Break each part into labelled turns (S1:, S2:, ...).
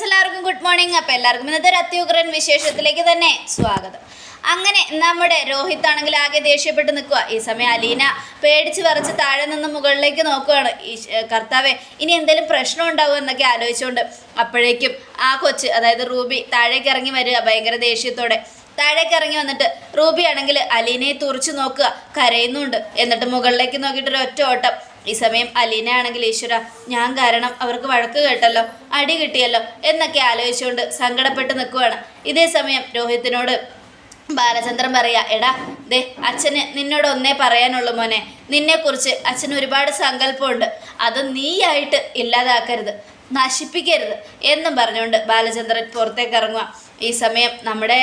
S1: എല്ലാവർക്കും good morning. അപ്പോൾ എല്ലാവർക്കും ഇന്നത്തെ ഒരു അത്യുഗ്രൻ വിശേഷത്തിലേക്ക് തന്നെ സ്വാഗതം. അങ്ങനെ നമ്മുടെ രോഹിത് ആണെങ്കിൽ ആകെ ദേഷ്യപ്പെട്ട് നിൽക്കുക ഈ സമയം അലീന പേടിച്ച് വറച്ച് താഴെ നിന്ന് മുകളിലേക്ക് നോക്കുകയാണ് ഈ കർത്താവെ ഇനി എന്തെങ്കിലും പ്രശ്നം ഉണ്ടാവും എന്നൊക്കെ ആലോചിച്ചുകൊണ്ട് അപ്പോഴേക്കും ആ കൊച്ച് അതായത് റൂബി താഴേക്ക് ഇറങ്ങി വരിക ഭയങ്കര ദേഷ്യത്തോടെ. താഴേക്ക് ഇറങ്ങി വന്നിട്ട് റൂബി ആണെങ്കിൽ അലീനയെ തുറച്ചു നോക്കുക കരയുന്നുണ്ട്. എന്നിട്ട് മുകളിലേക്ക് നോക്കിയിട്ട് ഒരു ഒറ്റ ഓട്ടം. ഈ സമയം അലീന ആണെങ്കിൽ ഈശ്വര ഞാൻ കാരണം അവർക്ക് വഴക്ക് കേട്ടല്ലോ അടി കിട്ടിയല്ലോ എന്നൊക്കെ ആലോചിച്ചുകൊണ്ട് സങ്കടപ്പെട്ട് നിൽക്കുവാണ്. ഇതേ സമയം രോഹിത്തിനോട് ബാലചന്ദ്രൻ പറയാ എടാ ദേ അച്ഛന് നിന്നോട് ഒന്നേ പറയാനുള്ളൂ മോനെ. നിന്നെക്കുറിച്ച് അച്ഛന് ഒരുപാട് സങ്കല്പമുണ്ട്. അത് നീയായിട്ട് ഇല്ലാതാക്കരുത് നശിപ്പിക്കരുത് എന്നും പറഞ്ഞുകൊണ്ട് ബാലചന്ദ്രൻ പുറത്തേക്ക് ഇറങ്ങുക ഈ സമയം നമ്മുടെ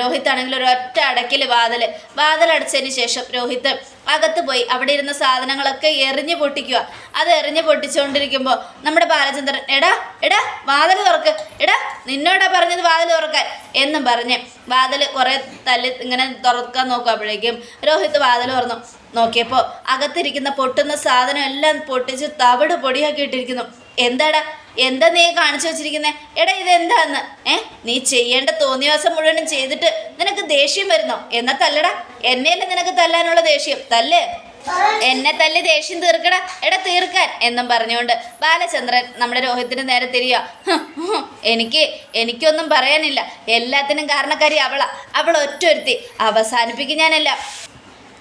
S1: രോഹിത് ആണെങ്കിൽ ഒരു ഒറ്റ അടക്കിൽ വാതിൽ വാതിലടച്ചതിന് ശേഷം രോഹിത് അകത്ത് പോയി അവിടെ ഇരുന്ന സാധനങ്ങളൊക്കെ എറിഞ്ഞു പൊട്ടിക്കുക. അത് എറിഞ്ഞു പൊട്ടിച്ചുകൊണ്ടിരിക്കുമ്പോൾ നമ്മുടെ ബാലചന്ദ്രൻ എടാ എടാ വാതിൽ തുറക്ക് എടാ നിന്നോടാ പറഞ്ഞത് വാതിൽ തുറക്കാൻ എന്നും പറഞ്ഞ് വാതിൽ കുറേ തല്ലി ഇങ്ങനെ തുറക്കാൻ നോക്കുമ്പോഴേക്കും രോഹിത് വാതിൽ തുറന്നു. നോക്കിയപ്പോൾ അകത്തിരിക്കുന്ന പൊട്ടുന്ന സാധനം എല്ലാം പൊട്ടിച്ച് തവിട് പൊടിയാക്കി ഇട്ടിരിക്കുന്നു എന്താടാ എന്താ നീ കാണിച്ചു വെച്ചിരിക്കുന്നത് എടാ ഇതെന്താന്ന്? ഏ നീ ചെയ്യേണ്ട തോന്നിയാസം മുഴുവനും ചെയ്തിട്ട് നിനക്ക് ദേഷ്യം വരുന്നോ? എന്നാ തല്ലടാ. എന്നെയല്ലേ നിനക്ക് തല്ലാനുള്ള ദേഷ്യം? തല്ല്. എന്നെ തല്ലി ദേഷ്യം തീർക്കടാ. എടാ തീർക്കാൻ എന്നും പറഞ്ഞുകൊണ്ട് ബാലചന്ദ്രൻ നമ്മുടെ രോഹിത്തിന് നേരെ തിരിയുക "ഹ്, ഹ്, എനിക്ക് എനിക്കൊന്നും പറയാനില്ല. എല്ലാത്തിനും കാരണക്കാരി അവളാ. അവൾ ഒറ്റൊരുത്തി. അവസാനിപ്പിക്കും ഞാനെല്ലാം.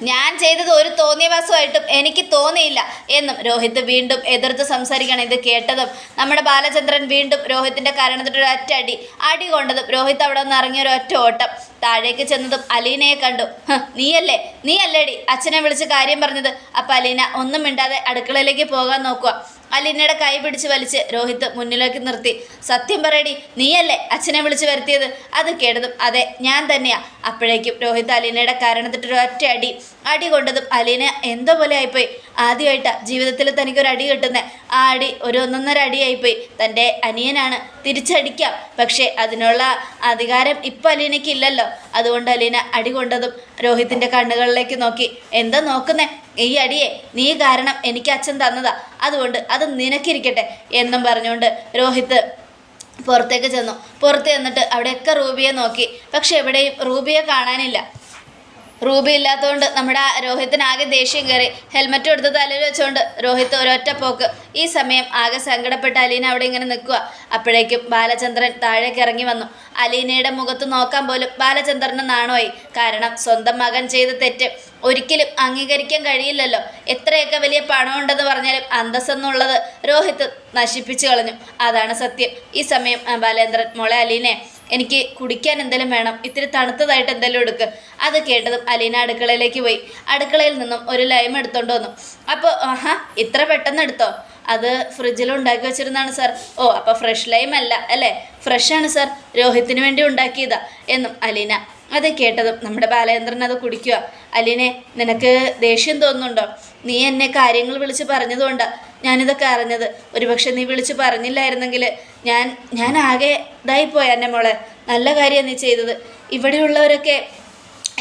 S1: ഞാൻ ചെയ്തത് ഒരു തോന്നിയവാസമായിട്ടും എനിക്ക് തോന്നിയില്ല എന്നും രോഹിത് വീണ്ടും എതിർത്ത് സംസാരിക്കണം ഇത് കേട്ടതും നമ്മുടെ ബാലചന്ദ്രൻ വീണ്ടും രോഹിത്തിന്റെ കാരണത്തിട്ട് ഒരു ഒറ്റ അടി അടി കൊണ്ടതും രോഹിത് അവിടെ നിന്ന് ഇറങ്ങിയ ഒരു ഒറ്റ ഓട്ടം. താഴേക്ക് ചെന്നതും അലീനയെ കണ്ടു. നീയല്ലേ നീയല്ലേ? നീയല്ലേടി? അച്ഛനെ വിളിച്ച് കാര്യം പറഞ്ഞത്. അപ്പം അലീന ഒന്നും മിണ്ടാതെ അടുക്കളയിലേക്ക് പോകാൻ നോക്കുക. അലീനയുടെ കൈ പിടിച്ച് വലിച്ച് രോഹിത് മുന്നിലേക്ക് നിർത്തി. സത്യം പറയടി നീയല്ലേ അച്ഛനെ വിളിച്ച് വരുത്തിയത്? അത് കേട്ടതും അതെ ഞാൻ തന്നെയാ. അപ്പോഴേക്കും രോഹിത് അലീനയുടെ കാരണത്തിട്ടൊരു ഒറ്റ അടി അടി കൊണ്ടതും അലീന എന്തോ പോലെ ആയിപ്പോയി. ആദ്യമായിട്ടാ ജീവിതത്തിൽ തനിക്കൊരു അടി കിട്ടുന്നത് ആ അടി ഒരു ഒന്നൊന്നര അടിയായിപ്പോയി. തന്റെ അനിയനാണ്. തിരിച്ചടിക്കാം. പക്ഷേ അതിനുള്ള അധികാരം ഇപ്പം അലീനയ്ക്ക് ഇല്ലല്ലോ. അതുകൊണ്ട് അലീന അടി കൊണ്ടതും രോഹിത്തിന്റെ കണ്ണുകളിലേക്ക് നോക്കി. എന്താ നോക്കുന്നേ? ഈ അടിയെ നീ കാരണം എനിക്ക് അച്ഛൻ തന്നതാ. അതുകൊണ്ട് അത് നിനക്കിരിക്കട്ടെ എന്നും പറഞ്ഞുകൊണ്ട് രോഹിത് പുറത്തേക്ക് ചെന്നു. പുറത്ത് ചെന്നിട്ട് അവിടെയൊക്കെ റൂബിയെ നോക്കി. പക്ഷെ എവിടെയും റൂബിയെ കാണാനില്ല. റൂബി ഇല്ലാത്തതുകൊണ്ട് നമ്മുടെ ആ രോഹിത്തിന് ആകെ ദേഷ്യം കയറി. ഹെൽമെറ്റ് എടുത്ത് തലയിൽ വെച്ചുകൊണ്ട് രോഹിത്ത് ഒരൊറ്റ പോക്ക്. ഈ സമയം ആകെ സങ്കടപ്പെട്ട് അലീന അവിടെ ഇങ്ങനെ നിൽക്കുക അപ്പോഴേക്കും ബാലചന്ദ്രൻ താഴേക്ക് ഇറങ്ങി വന്നു. അലീനയുടെ മുഖത്ത് നോക്കാൻ പോലും ബാലചന്ദ്രന് നാണമായി കാരണം സ്വന്തം മകൻ ചെയ്ത തെറ്റ് ഒരിക്കലും അംഗീകരിക്കാൻ കഴിയില്ലല്ലോ. എത്രയൊക്കെ വലിയ പണമുണ്ടെന്ന് പറഞ്ഞാലും അന്തസ്സെന്നുള്ളത് രോഹിത്ത് നശിപ്പിച്ചു കളഞ്ഞു. അതാണ് സത്യം. ഈ സമയം ബാലേന്ദ്രൻ മോളെ അലീനെ എനിക്ക് കുടിക്കാൻ എന്തെങ്കിലും വേണം ഇത്തിരി തണുത്തതായിട്ട് എന്തെങ്കിലും എടുക്ക്. അത് കേട്ടതും അലീന അടുക്കളയിലേക്ക് പോയി. അടുക്കളയിൽ നിന്നും ഒരു ലൈം എടുത്തോണ്ട് വന്നു. അപ്പോൾ ആഹാ ഇത്ര പെട്ടെന്ന് എടുത്തോ? അത് ഫ്രിഡ്ജിൽ ഉണ്ടാക്കി വെച്ചിരുന്നാണ് സാർ. ഓ അപ്പോൾ ഫ്രഷ് ലൈം അല്ല അല്ലേ? ഫ്രഷാണ് സാർ. രോഹിത്തിന് വേണ്ടി ഉണ്ടാക്കിയതാ എന്നും അലീന. അത് കേട്ടതും നമ്മുടെ ബാലചന്ദ്രൻ അത് കുടിക്കുക അലീനെ നിനക്ക് ദേഷ്യം തോന്നുന്നുണ്ടോ? നീ എന്നെ കാര്യങ്ങൾ വിളിച്ച് പറഞ്ഞതുകൊണ്ടാണ് ഞാനിതൊക്കെ അറിഞ്ഞത്. ഒരുപക്ഷെ നീ വിളിച്ച് പറഞ്ഞില്ലായിരുന്നെങ്കിൽ ഞാൻ ഞാൻ ആകെ ഇതായിപ്പോയി എന്നെ മോളെ. നല്ല കാര്യം നീ ചെയ്തത്. ഇവിടെയുള്ളവരൊക്കെ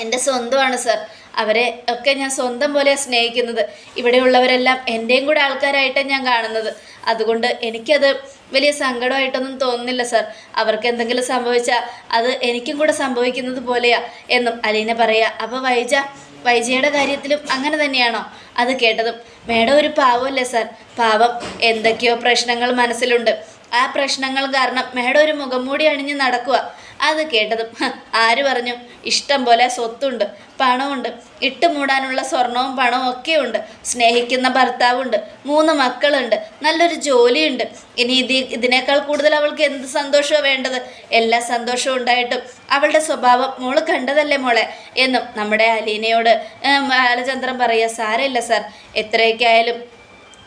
S1: എന്റെ സ്വന്തമാണ് സർ. അവരെ ഒക്കെ ഞാൻ സ്വന്തം പോലെ സ്നേഹിക്കുന്നത്. ഇവിടെയുള്ളവരെല്ലാം എന്റെയും കൂടെ ആൾക്കാരായിട്ടാണ് ഞാൻ കാണുന്നത്. അതുകൊണ്ട് എനിക്കത് വലിയ സങ്കടമായിട്ടൊന്നും തോന്നുന്നില്ല സർ. അവർക്ക് എന്തെങ്കിലും സംഭവിച്ചാൽ അത് എനിക്കും കൂടെ സംഭവിക്കുന്നത് പോലെയാ എന്നും അലീന പറയാ. അപ്പോൾ വൈജ വൈജയുടെ കാര്യത്തിലും അങ്ങനെ തന്നെയാണോ? അത് കേട്ടതും. മേഡം ഒരു പാവമല്ലേ സാർ? പാവം. എന്തൊക്കെയോ പ്രശ്നങ്ങൾ മനസ്സിലുണ്ട്. ആ പ്രശ്നങ്ങൾ കാരണം മേഡം ഒരു മുഖംമൂടി അണിഞ്ഞ് നടക്കുക അത് കേട്ടതും ആര് പറഞ്ഞു? ഇഷ്ടം പോലെ സ്വത്തുണ്ട് പണമുണ്ട് ഇട്ട് മൂടാനുള്ള സ്വർണവും പണവും ഒക്കെ ഉണ്ട് സ്നേഹിക്കുന്ന ഭർത്താവുണ്ട് മൂന്ന് മക്കളുണ്ട് നല്ലൊരു ജോലിയുണ്ട്. ഇനി ഇത് ഇതിനേക്കാൾ കൂടുതൽ അവൾക്ക് എന്ത് സന്തോഷമാണ് വേണ്ടത്? എല്ലാ സന്തോഷവും ഉണ്ടായിട്ടും അവളുടെ സ്വഭാവം മോൾ കണ്ടതല്ലേ മോളെ? എന്നും നമ്മുടെ അലീനയോട് ബാലചന്ദ്രൻ പറയുക സാരമില്ല സാർ. എത്രയൊക്കെ ആയാലും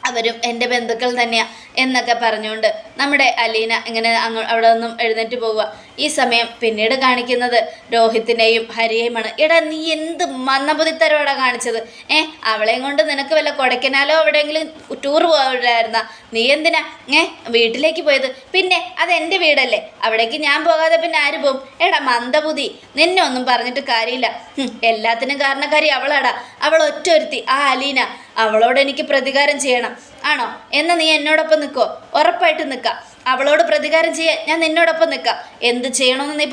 S1: അവരും എന്റെ ബന്ധുക്കൾ തന്നെയാണ് എന്നൊക്കെ പറഞ്ഞുകൊണ്ട് നമ്മുടെ അലീന ഇങ്ങനെ അങ്ങ് അവിടെ നിന്നും എഴുന്നേറ്റ് പോവുക. ഈ സമയം പിന്നീട് കാണിക്കുന്നത് രോഹിത്തിനെയും ഹരിയെയുമാണ്. എടാ നീ എന്ത് മന്നബുദ്ധിത്തരവാടാ കാണിച്ചത്? ഏ അവളെയും കൊണ്ട് നിനക്ക് വല്ല കൊടയ്ക്കനാലോ എവിടെയെങ്കിലും ടൂർ പോകായിരുന്ന നീ എന്തിനാ ഏ വീട്ടിലേക്ക് പോയത്? പിന്നെ അത് എന്റെ വീടല്ലേ? അവിടേക്ക് ഞാൻ പോകാതെ പിന്നെ ആര് പോകും എടാ മന്ദബുദ്ധി നിന്നെ ഒന്നും പറഞ്ഞിട്ട് കാര്യമില്ല. എല്ലാത്തിനും കാരണക്കാരി അവളാടാ. അവൾ ഒറ്റ ഒരുത്തി ആ അലീന. അവളോട് എനിക്ക് പ്രതികാരം ചെയ്യണം. ആണോ? എന്നാ നീ എന്നോടൊപ്പം നിൽക്കോ ഉറപ്പായിട്ട് നിൽക്കാം അവളോട് പ്രതികാരം ചെയ്യാൻ ഞാൻ നിന്നോടൊപ്പം നിൽക്കാം എന്ത് ചെയ്യണമെന്ന് നീ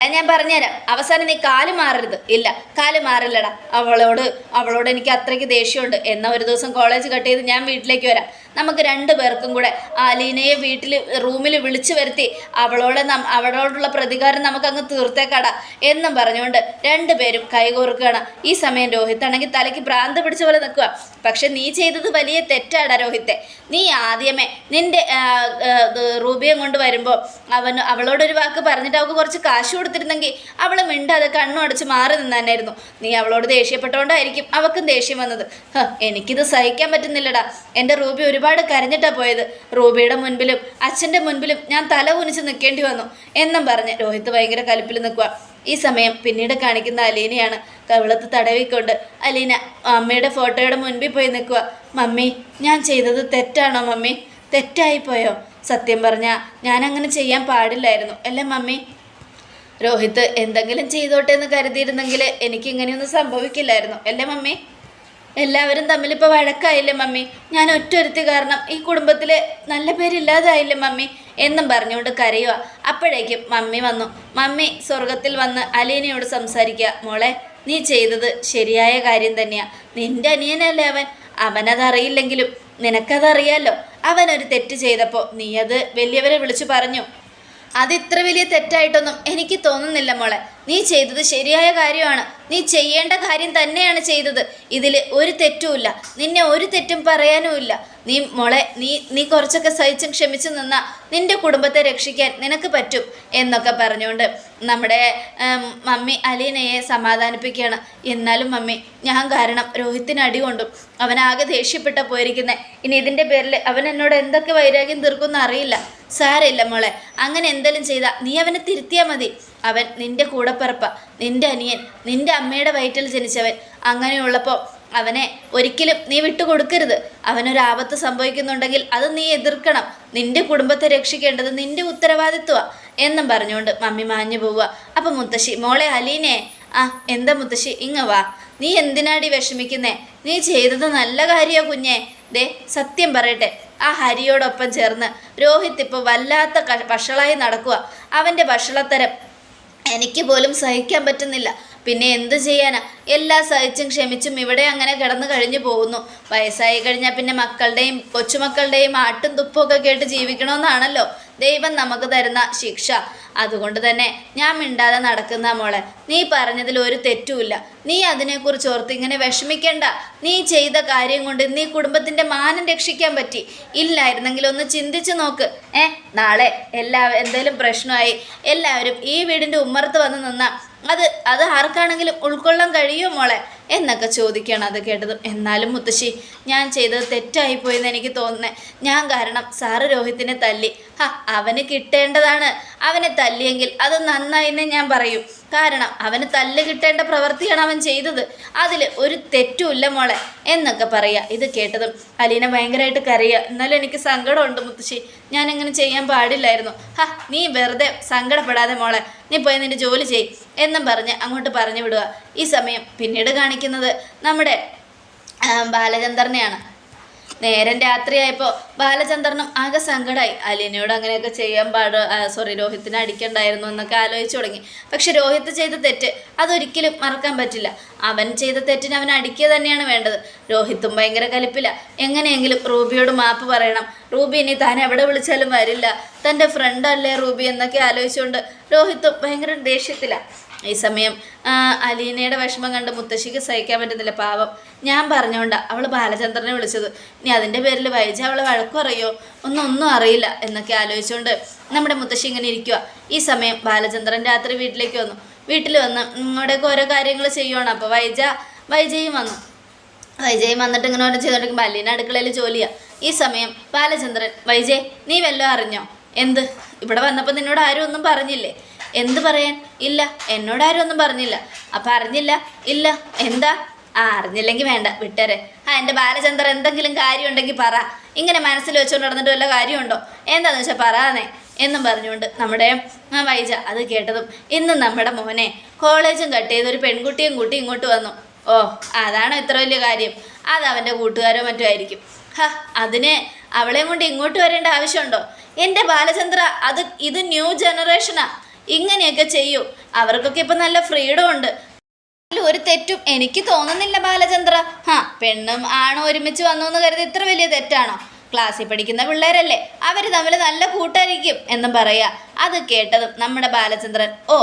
S1: ഞാൻ പറഞ്ഞുതരാം. അവസാനം നീ കാൽ മാറരുത്. ഇല്ല കാൽ മാറില്ലടാ. അവളോട് അവളോട് എനിക്ക് അത്രയ്ക്ക് ദേഷ്യമുണ്ട്. എന്നാൽ ഒരു ദിവസം കോളേജ് കട്ട് ചെയ്ത് ഞാൻ വീട്ടിലേക്ക് വരാം. നമുക്ക് രണ്ടു പേർക്കും കൂടെ അലീനയെ വീട്ടിൽ റൂമിൽ വിളിച്ചു വരുത്തി അവളോട് അവളോടുള്ള പ്രതികാരം നമുക്കങ്ങ് തീർത്തേക്കാടാ എന്നും പറഞ്ഞുകൊണ്ട് രണ്ടുപേരും കൈകോർക്കുകയാണ്. ഈ സമയം രോഹിത് ആണെങ്കിൽ തലയ്ക്ക് ഭ്രാന്ത് പിടിച്ച പോലെ നിൽക്കുക പക്ഷെ നീ ചെയ്തത് വലിയ തെറ്റാടാ രോഹിത്തെ. നീ ആദ്യമേ നിന്റെ റൂബിയെ കൊണ്ട് വരുമ്പോൾ അവൻ അവളോടൊരു വാക്ക് പറഞ്ഞിട്ട് അവൾക്ക് കുറച്ച് കാശ് കൊടുത്തിരുന്നെങ്കിൽ അവൾ മിണ്ടാതെ കണ്ണും അടച്ച് മാറി നിന്നായിരുന്നു നീ അവളോട് ദേഷ്യപ്പെട്ടുകൊണ്ടായിരിക്കും അവൾക്കും ദേഷ്യം വന്നത്. എനിക്കിത് സഹിക്കാൻ പറ്റുന്നില്ലടാ. എന്റെ റൂബി ഒരുപാട് കരഞ്ഞിട്ടാ പോയത്. റൂബിയുടെ മുൻപിലും അച്ഛന്റെ മുൻപിലും ഞാൻ തല കുനിച്ച് നിൽക്കേണ്ടി വന്നു. എന്നും പറഞ്ഞ് രോഹിത് ഭയങ്കര കലിപ്പിൽ നിൽക്കുക ഈ സമയം പിന്നീട് കാണിക്കുന്ന അലീനയാണ് കവിളത്ത് തടവിക്കൊണ്ട്. അലീന അമ്മയുടെ ഫോട്ടോയുടെ മുൻപിൽ പോയി നിൽക്കുക. മമ്മി ഞാൻ ചെയ്തത് തെറ്റാണോ മമ്മി? തെറ്റായിപ്പോയോ സത്യം പറഞ്ഞാൽ ഞാൻ അങ്ങനെ ചെയ്യാൻ പാടില്ലായിരുന്നു. അല്ലേ മമ്മി? രോഹിത് എന്തെങ്കിലും ചെയ്തോട്ടെ എന്ന് കരുതിയിരുന്നെങ്കിൽ എനിക്കിങ്ങനെയൊന്നും സംഭവിക്കില്ലായിരുന്നു. അല്ലേ മമ്മി? എല്ലാവരും തമ്മിൽ ഇപ്പോൾ വഴക്കായില്ലേ മമ്മി? ഞാൻ ഒറ്റൊരുത്തി കാരണം ഈ കുടുംബത്തിൽ നല്ല പേരില്ലാതായില്ലേ മമ്മി? എന്നും പറഞ്ഞുകൊണ്ട് കരയുക അപ്പോഴേക്കും മമ്മി വന്നു. മമ്മി സ്വർഗത്തിൽ വന്ന് അലീനയോട് സംസാരിക്കുക. മോളെ നീ ചെയ്തത് ശരിയായ കാര്യം തന്നെയാ. നിന്റെ അനിയനല്ലേ അവൻ? അവനതറിയില്ലെങ്കിലും നിനക്കതറിയാലോ? അവനൊരു തെറ്റ് ചെയ്തപ്പോൾ നീ അത് വലിയവരെ വിളിച്ചു പറഞ്ഞു. അത് ഇത്ര വലിയ തെറ്റായിട്ടൊന്നും എനിക്ക് തോന്നുന്നില്ല മോളെ. നീ ചെയ്തത് ശരിയായ കാര്യമാണ്. നീ ചെയ്യേണ്ട കാര്യം തന്നെയാണ് ചെയ്തത്. ഇതിൽ ഒരു തെറ്റുമില്ല. നിന്നെ ഒരു തെറ്റും പറയാനുമില്ല. നീ മോളെ നീ നീ കുറച്ചൊക്കെ സഹിച്ചും ക്ഷമിച്ചു നിന്നാ നിന്റെ കുടുംബത്തെ രക്ഷിക്കാൻ നിനക്ക് പറ്റും എന്നൊക്കെ പറഞ്ഞുകൊണ്ട് നമ്മുടെ മമ്മി അലീനയെ സമാധാനിപ്പിക്കുകയാണ്. എന്നാലും മമ്മി ഞാൻ കാരണം രോഹിത്തിന് അടി കൊണ്ടും അവനാകെ ദേഷ്യപ്പെട്ട പോയിരിക്കുന്നത് ഇനി ഇതിന്റെ പേരിൽ അവൻ എന്നോട് എന്തൊക്കെ വൈരാഗ്യം തീർക്കുമെന്ന് അറിയില്ല. സാരമില്ല മോളെ അങ്ങനെ എന്തെങ്കിലും ചെയ്താൽ നീ അവനെ തിരുത്തിയാൽ മതി. അവൻ നിന്റെ കൂടപ്പിറപ്പ നിന്റെ അനിയൻ നിന്റെ അമ്മയുടെ വയറ്റിൽ ജനിച്ചവൻ അങ്ങനെയുള്ളപ്പോൾ അവനെ ഒരിക്കലും നീ വിട്ടുകൊടുക്കരുത്. അവനൊരാപത്ത് സംഭവിക്കുന്നുണ്ടെങ്കിൽ അത് നീ എതിർക്കണം. നിന്റെ കുടുംബത്തെ രക്ഷിക്കേണ്ടത് നിന്റെ ഉത്തരവാദിത്വമാണ് എന്നും പറഞ്ഞുകൊണ്ട് മമ്മി മാഞ്ഞു പോവുക. അപ്പം മുത്തശ്ശി മോളെ അലീനെ ആ എന്താ മുത്തശ്ശി ഇങ്ങ വാ. നീ എന്തിനാടി വിഷമിക്കുന്നേ? നീ ചെയ്തത് നല്ല കാര്യമോ കുഞ്ഞേ. ദേ സത്യം പറയട്ടെ. ആ ഹരിയോടൊപ്പം ചേർന്ന് രോഹിത് ഇപ്പോൾ വല്ലാത്ത വഷളായി നടക്കുക അവന്റെ വഷളത്തരം എനിക്ക് പോലും സഹിക്കാൻ പറ്റുന്നില്ല. പിന്നെ എന്ത് ചെയ്യാനാ? എല്ലാ സഹിച്ചും ക്ഷമിച്ചും ഇവിടെ അങ്ങനെ കിടന്നു കഴിഞ്ഞു പോകുന്നു. വയസ്സായി കഴിഞ്ഞാൽ പിന്നെ മക്കളുടെയും കൊച്ചുമക്കളുടെയും ആട്ടും തുപ്പും ഒക്കെ കേട്ട് ജീവിക്കണമെന്നാണല്ലോ ദൈവം നമുക്ക് തരുന്ന ശിക്ഷ. അതുകൊണ്ട് തന്നെ ഞാൻ മിണ്ടാതെ നടക്കുന്ന മോളെ നീ പറഞ്ഞതിൽ ഒരു തെറ്റുമില്ല. നീ അതിനെക്കുറിച്ച് ഓർത്ത് ഇങ്ങനെ വിഷമിക്കേണ്ട. നീ ചെയ്ത കാര്യം കൊണ്ട് നീ കുടുംബത്തിന്റെ മാനം രക്ഷിക്കാൻ പറ്റി. ഇല്ലായിരുന്നെങ്കിൽ ഒന്ന് ചിന്തിച്ച് നോക്ക്. ഏ നാളെ എല്ലാ എന്തെങ്കിലും പ്രശ്നമായി എല്ലാവരും ഈ വീടിന്റെ ഉമ്മറത്ത് വന്ന് നിന്നാൽ അത് അത് ആർക്കാണെങ്കിലും ഉൾക്കൊള്ളാൻ കഴിയുമോ മോളെ? എന്നൊക്കെ ചോദിക്കുകയാണ് അത് കേട്ടതും. എന്നാലും മുത്തശ്ശി ഞാൻ ചെയ്തത് തെറ്റായിപ്പോയെന്ന് എനിക്ക് തോന്നുന്നേ. ഞാൻ കാരണം സാറ് രോഹിത്തിനെ തല്ലി. ഹ അവന് കിട്ടേണ്ടതാണ്. അവനെ തല്ലിയെങ്കിൽ അത് നന്നായിന്നേ ഞാൻ പറയും. കാരണം അവന് തല്ല് കിട്ടേണ്ട പ്രവൃത്തിയാണ് അവൻ ചെയ്തത്. അതിൽ ഒരു തെറ്റുമില്ല മോളെ എന്നൊക്കെ പറയുക. ഇത് കേട്ടതും അലീന ഭയങ്കരമായിട്ട് കരയുക. എന്നാലും എനിക്ക് സങ്കടമുണ്ട് മുത്തശ്ശി. ഞാൻ എങ്ങനെ ചെയ്യാൻ പാടില്ലായിരുന്നു. ഹാ നീ വെറുതെ സങ്കടപ്പെടാതെ മോളെ. നീ പോയി നിന്റെ ജോലി ചെയ് എന്നും പറഞ്ഞ് അങ്ങോട്ട് പറഞ്ഞു വിടുക. ഈ സമയം പിന്നീട് കാണിക്കുന്നത് നമ്മുടെ ബാലചന്ദ്രനെയാണ്. നേരം രാത്രിയായപ്പോൾ ബാലചന്ദ്രനും ആകെ സങ്കടമായി അലിനയോട് അങ്ങനെയൊക്കെ ചെയ്യാൻ പാട് സോറി രോഹിത്തിനെ അടിക്കണ്ടായിരുന്നു എന്നൊക്കെ ആലോചിച്ചു തുടങ്ങി. പക്ഷെ രോഹിത്ത് ചെയ്ത തെറ്റ് അതൊരിക്കലും മറക്കാൻ പറ്റില്ല. അവൻ ചെയ്ത തെറ്റിന് അവൻ അടിക്കുക തന്നെയാണ് വേണ്ടത്. രോഹിത്തും ഭയങ്കര കലിപ്പില്ല എങ്ങനെയെങ്കിലും റൂബിയോട് മാപ്പ് പറയണം. റൂബി ഇനി താൻ എവിടെ വിളിച്ചാലും വരില്ല. തന്റെ ഫ്രണ്ട് അല്ലേ റൂബി എന്നൊക്കെ ആലോചിച്ചുകൊണ്ട് രോഹിത്തും ഭയങ്കര ദേഷ്യത്തിലാണ് ഈ സമയം അലീനയുടെ വിഷമം കണ്ട് മുത്തശ്ശിക്ക് സഹിക്കാൻ പറ്റുന്നില്ല. പാവം. ഞാൻ പറഞ്ഞോണ്ട അവൾ ബാലചന്ദ്രനെ വിളിച്ചത്. ഇനി അതിന്റെ പേരിൽ വൈജ അവൾ വഴക്കും അറിയോ ഒന്നും ഒന്നും അറിയില്ല എന്നൊക്കെ ആലോചിച്ചുകൊണ്ട് നമ്മുടെ മുത്തശ്ശി ഇങ്ങനെ ഇരിക്കുക ഈ സമയം ബാലചന്ദ്രൻ രാത്രി വീട്ടിലേക്ക് വന്നു. വീട്ടിൽ വന്ന് ഇങ്ങോട്ടേക്ക് ഓരോ കാര്യങ്ങൾ ചെയ്യുവാണ്. അപ്പോൾ വൈജ വൈജയും വന്നു. വൈജയും വന്നിട്ട് ഇങ്ങനെ ഓരോ ചെയ്തോണ്ടിരിക്കുമ്പോൾ അലീന അടുക്കളയിൽ ജോലിയാ. ഈ സമയം ബാലചന്ദ്രൻ വൈജയ് നീ വല്ലതും അറിഞ്ഞോ? എന്ത്? ഇവിടെ വന്നപ്പോൾ നിന്നോട് ആരും ഒന്നും പറഞ്ഞില്ലേ? എന്ത് പറയാൻ? ഇല്ല എന്നോടാരും ഒന്നും പറഞ്ഞില്ല. അപ്പം അറിഞ്ഞില്ല ഇല്ല എന്താ? ആ അറിഞ്ഞില്ലെങ്കിൽ വേണ്ട വിട്ടരെ. ആ എന്റെ ബാലചന്ദ്രൻ എന്തെങ്കിലും കാര്യം ഉണ്ടെങ്കിൽ പറ. ഇങ്ങനെ മനസ്സിൽ വെച്ചുകൊണ്ട് നടന്നിട്ട് വല്ല കാര്യമുണ്ടോ? എന്താണെന്ന് വെച്ചാൽ പറയാന്നേ. എന്നും പറഞ്ഞുകൊണ്ട് നമ്മുടെ വൈജ അത് കേട്ടതും ഇന്ന് നമ്മുടെ മോനെ കോളേജും കട്ട് ചെയ്ത് ഒരു പെൺകുട്ടിയും കൂട്ടി ഇങ്ങോട്ട് വന്നു. ഓ അതാണോ ഇത്ര വലിയ കാര്യം. അത് അവന്റെ കൂട്ടുകാരോ മറ്റോ ആയിരിക്കും. ഹ അതിന് അവളെയും കൊണ്ട് ഇങ്ങോട്ട് വരേണ്ട ആവശ്യമുണ്ടോ? എന്റെ ബാലചന്ദ്ര അത് ഇത് ന്യൂ ജനറേഷനാ. ഇങ്ങനെയൊക്കെ ചെയ്യൂ. അവർക്കൊക്കെ ഇപ്പം നല്ല ഫ്രീഡം ഉണ്ട്. ഒരു തെറ്റും എനിക്ക് തോന്നുന്നില്ല ബാലചന്ദ്ര. ഹാ പെണ്ണും ആണും ഒരുമിച്ച് വന്നു എന്ന് കരുതി ഇത്ര വലിയ തെറ്റാണോ? ക്ലാസ്സിൽ പഠിക്കുന്ന പിള്ളേരല്ലേ അവർ തമ്മിൽ നല്ല കൂട്ടായിരിക്കും എന്നും പറയാ. അത് കേട്ടതും നമ്മുടെ ബാലചന്ദ്രൻ ഓ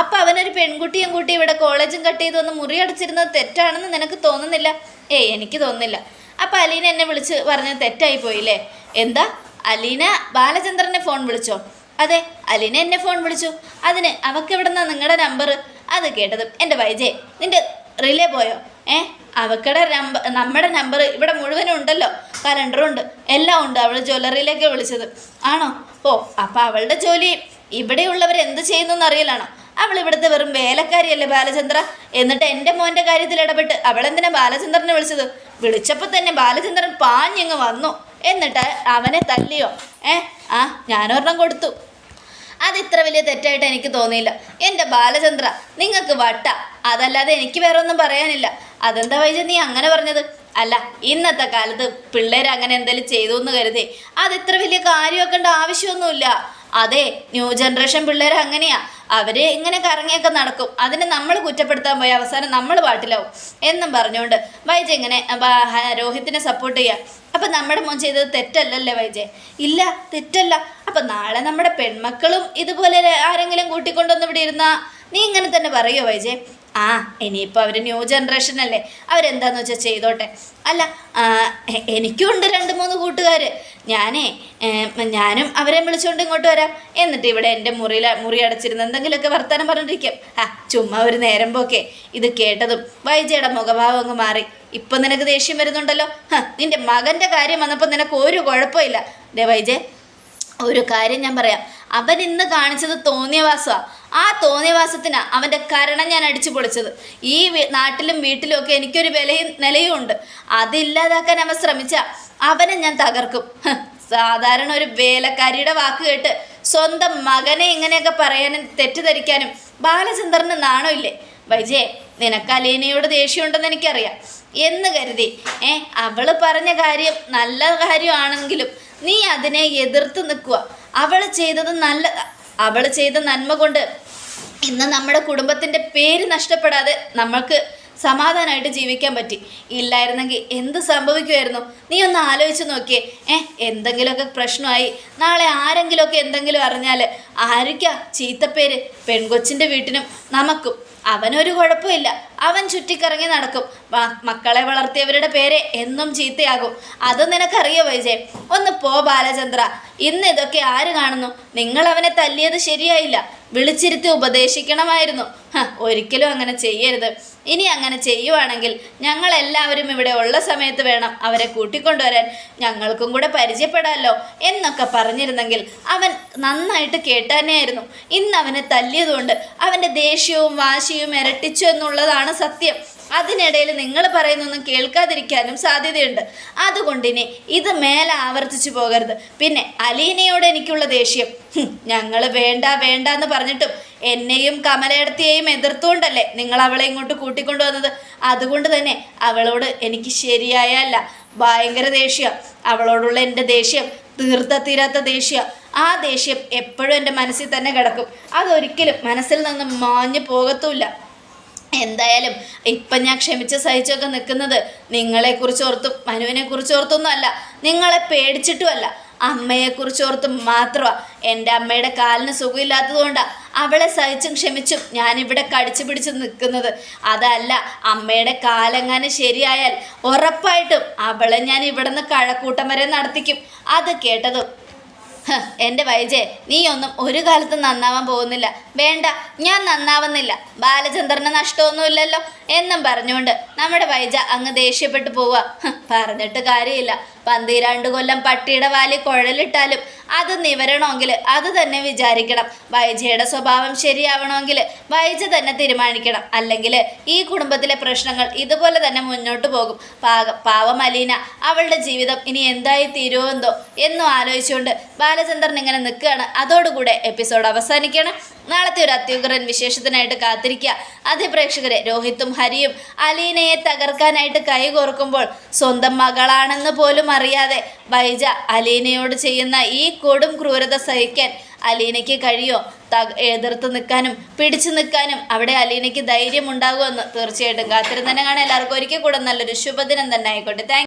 S1: അപ്പൊ അവനൊരു പെൺകുട്ടിയും കൂട്ടി ഇവിടെ കോളേജും കട്ട് ചെയ്ത് വന്ന് മുറിയടച്ചിരുന്നത് തെറ്റാണെന്ന് നിനക്ക് തോന്നുന്നില്ല? ഏയ് എനിക്ക് തോന്നുന്നില്ല. അപ്പൊ അലീന എന്നെ വിളിച്ച് പറഞ്ഞത് തെറ്റായി പോയില്ലേ എന്താ? അലീന ബാലചന്ദ്രനെ ഫോൺ വിളിച്ചോ? അതെ അലിന എന്നെ ഫോൺ വിളിച്ചു. അതിന് അവക്ക് എവിടെന്നാ നിങ്ങളുടെ നമ്പർ അത് കേട്ടതും എന്റെ വൈജയ് നിന്റെ റിലേ പോയോ? ഏ അവക്കടെ നമ്പർ നമ്മുടെ നമ്പർ ഇവിടെ മുഴുവനും ഉണ്ടല്ലോ. കലണ്ടറും ഉണ്ട്. എല്ലാം ഉണ്ട്. അവൾ ജ്വല്ലറിയിലേക്ക് വിളിച്ചത്. ആണോ? ഓ അപ്പോൾ അവളുടെ ജോലി ഇവിടെയുള്ളവർ എന്ത് ചെയ്യുന്നു എന്നറിയില്ലാണോ അവൾ ഇവിടുത്തെ വെറും വേലക്കാരിയല്ലേ ബാലചന്ദ്ര? എന്നിട്ട് എന്റെ മോന്റെ കാര്യത്തിൽ ഇടപെട്ട് അവളെന്തിനാ ബാലചന്ദ്രനെ വിളിച്ചത്? വിളിച്ചപ്പോൾ തന്നെ ബാലചന്ദ്രൻ പാഞ്ഞങ്ങ് വന്നു. എന്നിട്ട് അവനെ തല്ലിയോ? ഏ ആ ഞാനൊരെണ്ണം കൊടുത്തു. അത് ഇത്ര വലിയ തെറ്റായിട്ട് എനിക്ക് തോന്നിയില്ല. എന്റെ ബാലചന്ദ്ര നിങ്ങൾക്ക് വട്ട. അതല്ലാതെ എനിക്ക് വേറെ ഒന്നും പറയാനില്ല. അതെന്താ വൈജ നീ അങ്ങനെ പറഞ്ഞത്? അല്ല ഇന്നത്തെ കാലത്ത് പിള്ളേർ അങ്ങനെ എന്തെങ്കിലും ചെയ്തു എന്ന് കരുതി അത് ഇത്ര വലിയ കാര്യമാക്കേണ്ട ആവശ്യമൊന്നുമില്ല. അതെ ന്യൂ ജനറേഷൻ പിള്ളേർ അങ്ങനെയാ. അവരെ ഇങ്ങനെ കറങ്ങിയൊക്കെ നടക്കും. അതിനെ നമ്മൾ കുറ്റപ്പെടുത്താൻ പോയി അവസാനം നമ്മൾ പാട്ടിലാവും. എന്നും പറഞ്ഞുകൊണ്ട് വൈജ ഇങ്ങനെ രോഹിത്തിനെ സപ്പോർട്ട് ചെയ്യാം. അപ്പം നമ്മുടെ മോൻ ചെയ്തത് തെറ്റല്ലല്ലേ വൈജയ് ഇല്ല തെറ്റല്ല. അപ്പം നാളെ നമ്മുടെ പെൺമക്കളും ഇതുപോലെ ആരെങ്കിലും കൂട്ടിക്കൊണ്ടുവന്ന് ഇവിടെ ഇരുന്നാ നീ ഇങ്ങനെ തന്നെ പറയുമോ വൈജയ് ആ ഇനിയിപ്പോൾ അവർ ന്യൂ ജനറേഷൻ അല്ലേ? അവരെന്താന്ന് വെച്ചാൽ ചെയ്തോട്ടെ. അല്ല എനിക്കുണ്ട് രണ്ട് മൂന്ന് കൂട്ടുകാർ ഞാനേ ഞാനും അവരെ വിളിച്ചുകൊണ്ട് ഇങ്ങോട്ട് വരാം. എന്നിട്ട് ഇവിടെ എന്റെ മുറിയിൽ മുറി അടച്ചിരുന്ന് എന്തെങ്കിലുമൊക്കെ വർത്തമാനം പറഞ്ഞിരിക്കും ആ ചുമ്മാ ഒരു നേരം പോക്കെ. ഇത് കേട്ടതും വൈജയുടെ മുഖഭാവം അങ്ങ് മാറി. ഇപ്പം നിനക്ക് ദേഷ്യം വരുന്നുണ്ടല്ലോ? നിന്റെ മകന്റെ കാര്യം വന്നപ്പോൾ നിനക്ക് ഒരു കുഴപ്പമില്ല. ദേ വൈജയ് ഒരു കാര്യം ഞാൻ പറയാം. അവൻ ഇന്ന് കാണിച്ചത് തോന്നിയവാസമാണ് ആ തോന്നിയവാസത്തിന് അവന്റെ കരണം ഞാൻ അടിച്ചു പൊളിച്ചത്. ഈ നാട്ടിലും വീട്ടിലും ഒക്കെ എനിക്കൊരു വിലയും നിലയും ഉണ്ട്. അതില്ലാതാക്കാൻ അവൻ ശ്രമിച്ച അവനെ ഞാൻ തകർക്കും. സാധാരണ ഒരു വേലക്കാരിയുടെ വാക്ക് കേട്ട് സ്വന്തം മകനെ ഇങ്ങനെയൊക്കെ പറയാനും തെറ്റിദ്ധരിക്കാനും ബാലചന്ദ്രന് നാണമില്ലേ വൈജയെ നിനക്ക് അലീനയോട് ദേഷ്യമുണ്ടെന്ന് എനിക്കറിയാം. എന്ന് കരുതി. ഏ അവൾ പറഞ്ഞ കാര്യം നല്ല കാര്യമാണെങ്കിലും നീ അതിനെ എതിർത്ത് നിൽക്കുക. അവൾ ചെയ്തത് നല്ല അവൾ ചെയ്ത നന്മ കൊണ്ട് ഇന്ന് നമ്മുടെ കുടുംബത്തിന്റെ പേര് നഷ്ടപ്പെടാതെ നമ്മൾക്ക് സമാധാനമായിട്ട് ജീവിക്കാൻ പറ്റി. ഇല്ലായിരുന്നെങ്കിൽ എന്ത് സംഭവിക്കുമായിരുന്നു? നീ ഒന്ന് ആലോചിച്ച് നോക്കിയേ. ഏ എന്തെങ്കിലുമൊക്കെ പ്രശ്നമായി. നാളെ ആരെങ്കിലുമൊക്കെ എന്തെങ്കിലും അറിഞ്ഞാൽ ആരിക്കാ ചീത്തപ്പേര്? പെൺകൊച്ചിന്റെ വീട്ടിനും നമുക്കും. അവനൊരു കുഴപ്പമില്ല. അവൻ ചുറ്റിക്കറങ്ങി നടക്കും. മക്കളെ വളർത്തിയവരുടെ പേര് എന്നും ചീത്തയാകും. അത് നിനക്കറിയോ വൈജയ് ഒന്ന് പോ ബാലചന്ദ്ര. ഇന്ന് ഇതൊക്കെ ആര് കാണുന്നു? നിങ്ങൾ അവനെ തല്ലിയത് ശരിയായില്ല. വിളിച്ചിരുത്തി ഉപദേശിക്കണമായിരുന്നു. ഒരിക്കലും അങ്ങനെ ചെയ്യരുത്. ഇനി അങ്ങനെ ചെയ്യുവാണെങ്കിൽ ഞങ്ങൾ എല്ലാവരും ഇവിടെ ഉള്ള സമയത്ത് വേണം അവരെ കൂട്ടിക്കൊണ്ടുവരാൻ. ഞങ്ങൾക്കും കൂടെ പരിചയപ്പെടാമല്ലോ എന്നൊക്കെ പറഞ്ഞിരുന്നെങ്കിൽ അവൻ നന്നായിട്ട് കേട്ടാനെയായിരുന്നു ഇന്ന് അവനെ തല്ലിയതുകൊണ്ട് അവന്റെ ദേഷ്യവും വാശിയും ഇരട്ടിച്ചു എന്നുള്ളതാണ് സത്യം. അതിനിടയിൽ നിങ്ങൾ പറയുന്നൊന്നും കേൾക്കാതിരിക്കാനും സാധ്യതയുണ്ട്. അതുകൊണ്ടിനി ഇത് മേലെ ആവർത്തിച്ചു പോകരുത്. പിന്നെ അലീനയോട് എനിക്കുള്ള ദേഷ്യം. ഞങ്ങൾ വേണ്ട വേണ്ട എന്ന് പറഞ്ഞിട്ടും എന്നെയും കമലയിടത്തിയെയും എതിർത്തുകൊണ്ടല്ലേ നിങ്ങൾ അവളെ ഇങ്ങോട്ട് കൂട്ടിക്കൊണ്ടുവന്നത്? അതുകൊണ്ട് തന്നെ അവളോട് എനിക്ക് ശരിയായല്ല ഭയങ്കര ദേഷ്യം. അവളോടുള്ള എന്റെ ദേഷ്യം തീർത്ത തീരാത്ത ദേഷ്യം. ആ ദേഷ്യം എപ്പോഴും എന്റെ മനസ്സിൽ തന്നെ കിടക്കും. അതൊരിക്കലും മനസ്സിൽ നിന്ന് മാഞ്ഞു പോകത്തുമില്ല എന്തായാലും ഇപ്പം ഞാൻ ക്ഷമിച്ച് സഹിച്ചൊക്കെ നിൽക്കുന്നത് നിങ്ങളെക്കുറിച്ച് ഓർത്തും മനുവിനെ കുറിച്ച് ഓർത്തൊന്നും അല്ല നിങ്ങളെ പേടിച്ചിട്ടുമല്ല. അമ്മയെക്കുറിച്ച് ഓർത്തും മാത്രമാണ് എന്റെ അമ്മയുടെ കാലിന് സുഖമില്ലാത്തതുകൊണ്ടാണ് അവളെ സഹിച്ചും ക്ഷമിച്ചും ഞാനിവിടെ കടിച്ചു പിടിച്ച് നിൽക്കുന്നത്. അതല്ല അമ്മയുടെ കാലെങ്ങാനും ശരിയായാൽ ഉറപ്പായിട്ടും അവളെ ഞാൻ ഇവിടുന്ന് കഴക്കൂട്ടം വരെ നടത്തിക്കും. അത് കേട്ടതും എന്റെ നീ ഒന്നും ഒരു കാലത്തും നന്നാവാൻ പോകുന്നില്ല. വേണ്ട ഞാൻ നന്നാവുന്നില്ല. ബാലചന്ദ്രന് നഷ്ടമൊന്നുമില്ലല്ലോ. എന്നും പറഞ്ഞുകൊണ്ട് നമ്മുടെ വൈജ അങ്ങ് ദേഷ്യപ്പെട്ടു പോവുക പറഞ്ഞിട്ട് കാര്യമില്ല. പന്തിരണ്ട് കൊല്ലം പട്ടിയുടെ വാലി കുഴലിട്ടാലും അത് നിവരണമെങ്കിൽ അത് തന്നെ വിചാരിക്കണം. വൈജയുടെ സ്വഭാവം ശരിയാവണമെങ്കിൽ വൈജ തന്നെ തീരുമാനിക്കണം. അല്ലെങ്കിൽ ഈ കുടുംബത്തിലെ പ്രശ്നങ്ങൾ ഇതുപോലെ തന്നെ മുന്നോട്ട് പോകും. പാക പാവം അലീന അവളുടെ ജീവിതം ഇനി എന്തായി തീരുമെന്തോ എന്നും ആലോചിച്ചുകൊണ്ട് ബാലചന്ദ്രൻ ഇങ്ങനെ നിൽക്കുകയാണ്. അതോടുകൂടെ എപ്പിസോഡ് അവസാനിക്കണം. നാളത്തെ ഒരു അത്യുഗ്രൻ വിശേഷത്തിനായിട്ട് കാത്തിരിക്കുക. അതിപ്രേക്ഷകരെ രോഹിത്തും ഹരിയും അലീനയെ തകർക്കാനായിട്ട് കൈകോർക്കുമ്പോൾ സ്വന്തം മകളാണെന്ന് പോലും അറിയാതെ വൈജ അലീനയോട് ചെയ്യുന്ന ഈ കൊടും ക്രൂരത സഹിക്കാൻ അലീനയ്ക്ക് കഴിയോ? ത എതിർത്ത് നിൽക്കാനും പിടിച്ചു നിൽക്കാനും അവിടെ അലീനയ്ക്ക് ധൈര്യം ഉണ്ടാകുമെന്ന് തീർച്ചയായിട്ടും കാത്തിരുന്ന് തന്നെ കാണാൻ എല്ലാവർക്കും ഒരിക്കൽ കൂടെ നല്ലൊരു ശുഭദിനം തന്നെ ആയിക്കോട്ടെ. താങ്ക്